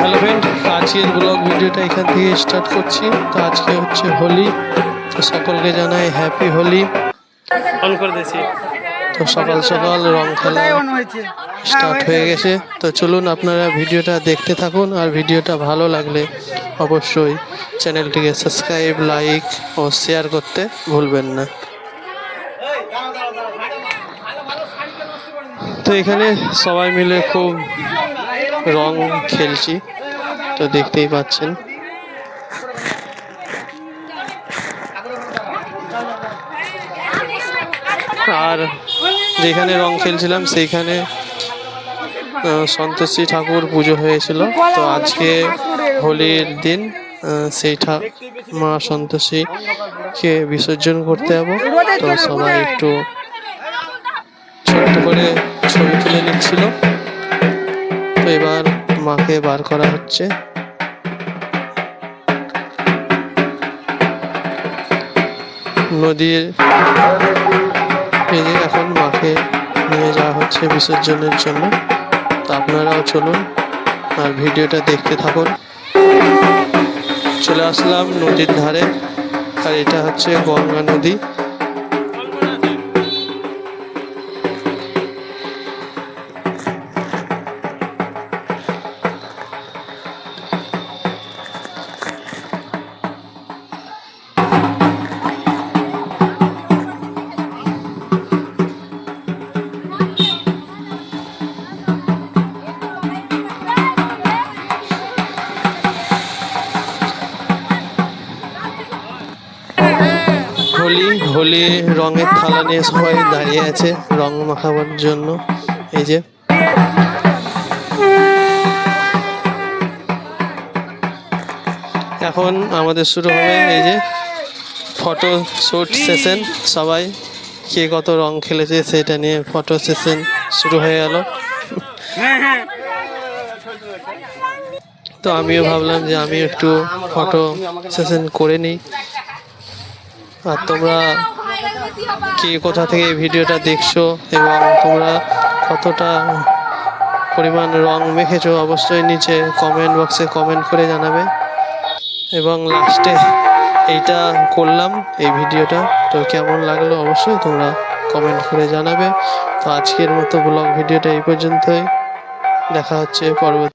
Hello friend আজকের blog ভিডিওটা এখান থেকে স্টার্ট করছি। তো আজকে হচ্ছে হোলি তো সকলকে জানাই হ্যাপি হোলি। অন করে দিয়েছি। তো সকাল সকাল রং খেলা স্টার্ট হয়ে গেছে। তো চলুন আপনারা ভিডিওটা দেখতে থাকুন আর ভিডিওটা ভালো লাগলে অবশ্যই চ্যানেলটিকে সাবস্ক্রাইব লাইক ও শেয়ার করতে ভুলবেন না। তো এখানে সবাই মিলে খুব রং খেলছি, তো দেখতেই পাচ্ছেন। আর যেখানে রং খেলছিলাম সেইখানে সন্তোষী ঠাকুর পুজো হয়েছিল। তো আজকে হোলির দিন সেই মা সন্তোষীকে বিসর্জন করতে যাব। তো সবাই একটু ছোট্ট করে মাকে বার করা হচ্ছে। নদীর যে এখন মাকে নিয়ে যাওয়া হচ্ছে বিসর্জনের জন্য। তো আপনারাও চলুন আর ভিডিওটা দেখতে থাকুন। চলে আসলাম নদীর ধারে, আর এটা হচ্ছে গঙ্গা নদী। হোলি হোলি রঙের থালা নিয়ে সবাই দাঁড়িয়ে আছে রং মাখাবার জন্য। এই যে। এখন আমাদের শুরু হবে এই যে ফটো শুট সেশন সবাই কে কত রং খেলেছে সেটা নিয়ে ফটো সেশন শুরু হয়ে গেল। তো আমিও ভাবলাম যে আমি একটু ফটো সেশন করে নিই। আর তোমরা কে কোথা থেকে ভিডিওটা দেখছ এবং তোমরা কতটা পরিমাণ রং মেখেছো অবশ্যই নিচে কমেন্ট বক্সে কমেন্ট করে জানাবে। এবং লাস্টে এইটা করলাম, এই ভিডিওটা। তো কেমন লাগল অবশ্যই তোমরা কমেন্ট করে জানাবে। তো আজকের মতো ব্লগ ভিডিওটা এই পর্যন্তই। দেখা হচ্ছে পরবর্তী